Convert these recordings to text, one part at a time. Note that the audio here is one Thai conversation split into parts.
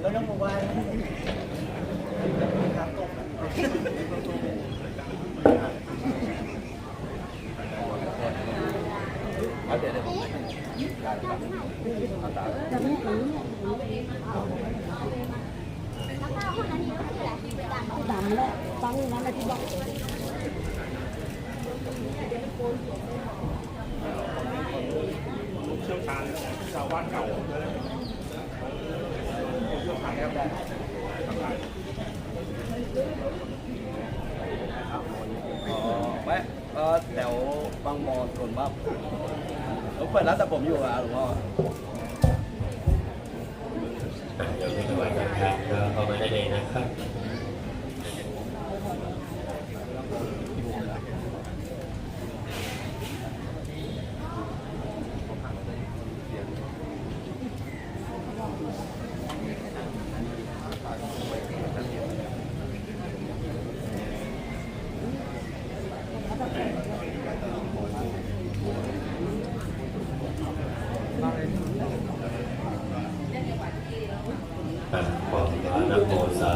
แล้วน้องบอกว่าครับตก เอางนั้นนะที่บอกเชี่ยวชาญชาวบ้านเก่าเลยชี่ยวชาญครับได้อ๋อไม่ก็แถวบางมอส่วนมากผมเปิดร้านแต่ผมอยู่อะหลวงพ่อ เดี๋ยวไม่ถวายการทานก็เข้ามาได้เลยนะครับ อะขอพระนะโมสา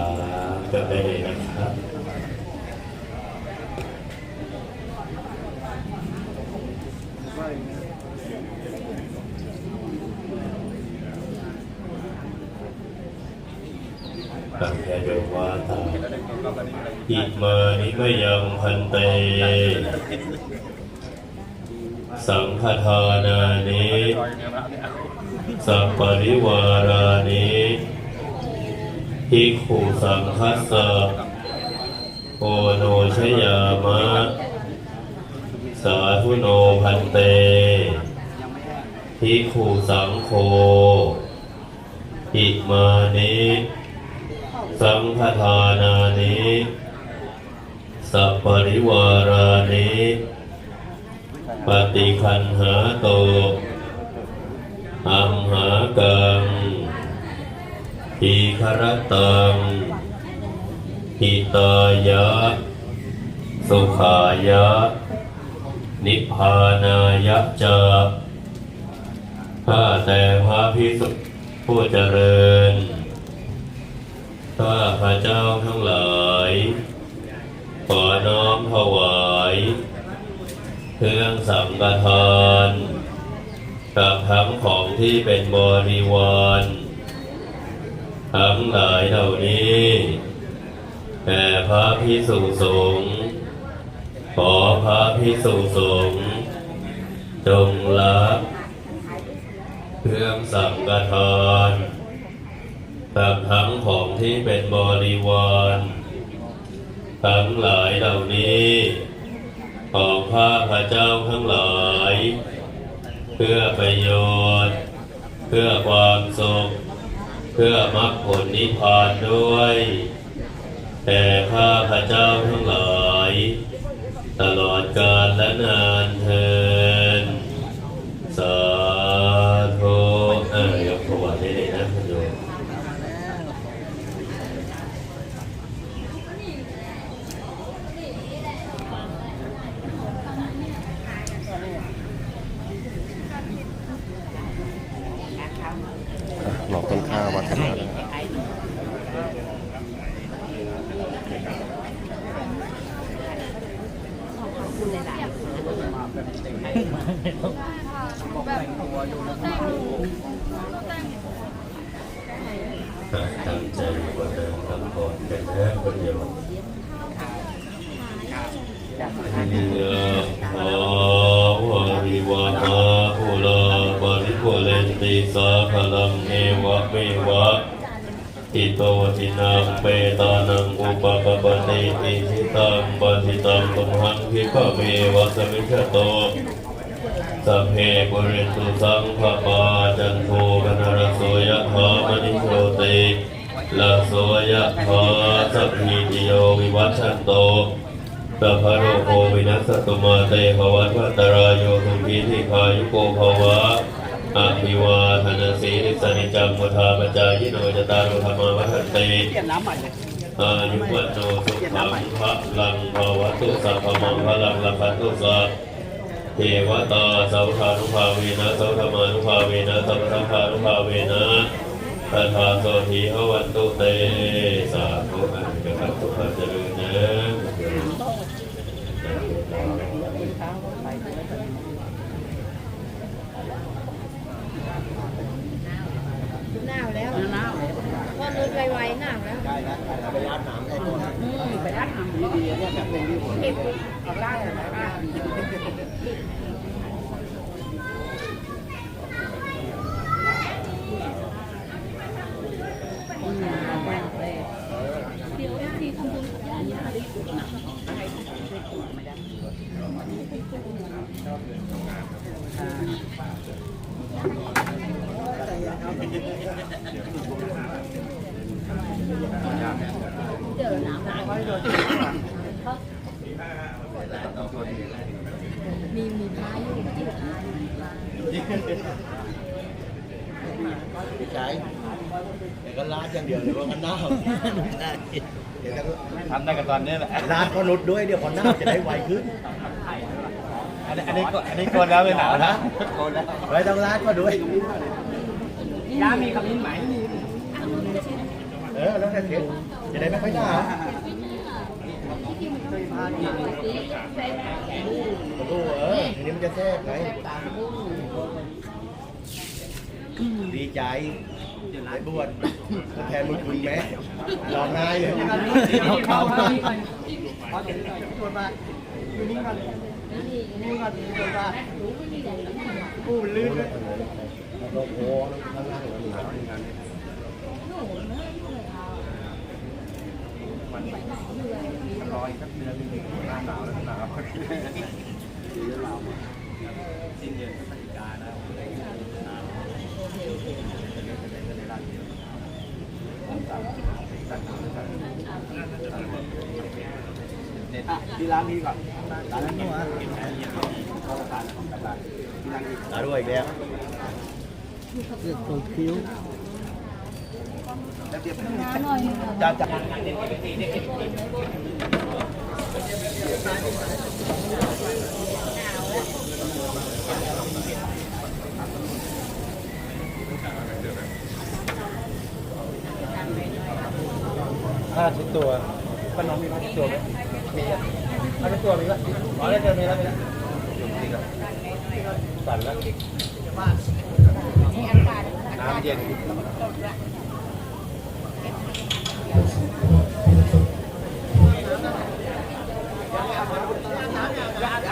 เกิดได้เลยนะครับตั้งใจโยวาตาอิมานิมยังพันเต สังฆทานานิสัพปริวารา ภิกขุสังคัสสะโอโนชยามะ สาธุโนพันเตภิกขุสังโฆอิมานิสังฆทานานิสัพปริวารานิปฏิคันหาโตอัมหากัง ทีครตังหิตายะ สุขายะ นิพพานายะจะข้าแต่พระพิสุผู้เจริญ ข้าพระเจ้าทั้งหลาย ขอน้อมถวาย เครื่องสังฆทาน กับทั้งของที่เป็นบริวาร ทั้งหลายเหล่านี้แด่พระพิสุสงฆ์ขอพระพิสุสงฆ์จงรับเครื่องสังฆทานกับทั้งของที่เป็นบริวารทั้งหลายเหล่านี้ของพระพระเจ้าทั้งหลาย เพื่อประโยชน์ เพื่อความสุข พื่อมรรคผลนิพพานด้วย แต่ข้าพระเจ้าทั้งหลาย ตลอดกาลและนานเทินสาธุเออยกถวายได้เลยนะคุณโยม หลอกต้นข้าววัฒนาแล้ว ตั้งใจกว่าเดิมทำก่อนกันนะคุณโยมยะ อิโตทินังเปตานังอุปกปปติอิทิตังปฏิตังตุมหังคิปะเมวะสมิชโตสัพเพปุรนตุสังขปาจันโทปนรโสยะถามณิโชติละโสยะถาสัพพิติโยวิวัชชันโตสัพพะโรโควินัสตุมาเตภวัตวันตรายโยสุขีธิคายุโกภวะ อะภิวาทนาสีนิสนิจังมุทาปจายโนจตารโธรรมวัฏเตยอายุวัโนสุขังพระลังภาวตุสัพพมังพลังลังคันตุสัพเทวตาสัพพานุภาเวนะสัพพมานุภาเวนะสัพพสัพพานุภาเวนะตถาโสธีหวันตุเตสาธุอันจะขัดทุกข์เจริญนะ หนาวแล้วพอนุดไวๆหนาวแล้ว ได้นะไปร้านหนามไอ้ตัวนั้นไปร้านหนาม ดีๆเนี่ยแบบเป็นที่ผมเอาได้นะ มีมีพายอยู่ที่พายพี่ชายเดี๋ยวก็ลาดอย่างเดียวเดี๋ยวก็หน้าเดี๋ยวทำได้กันตอนนี้แหละลาดก็นุดด้วยเดี๋ยวพอหน้าจะได้ไวขึ้นอันนี้อันนี้ก็อันนี้โกนแล้วไม่หนาวนะโกนแล้วไว้ต้องลาดก็ด้วยย่ามีคำนิ้นไหมเออแล้วแต่เทปจะได้ไม่ค่อยหนาว โอ้โหเออทีนี้มันจะแทรกไงดีใจไอ้บวชแทนมึงคุณแม่ร้องไห้เลยเขาปูลื่นโอ้โหข้างล่างหนาวอย่างนั้น รออีกสักเดือนหนึ่งหน้าหนาวแล้วหนาวสิ้นเดือนพฤศจิกายนนะที่ร้านนี้ก่อนร้านนี้วะร้านด้วยอีกแล้วเรื่องตัวคิ้ว จะจะผ้าเช็ดตัวป้าน้องมีผ้าเช็ดตัวไหมมีอะผ้าเช็ดตัวมีป่ะอ๋อได้เจอมีแล้วมีแล้วมีแล้วสั่นแล้วน้ำเย็น يا حبيبي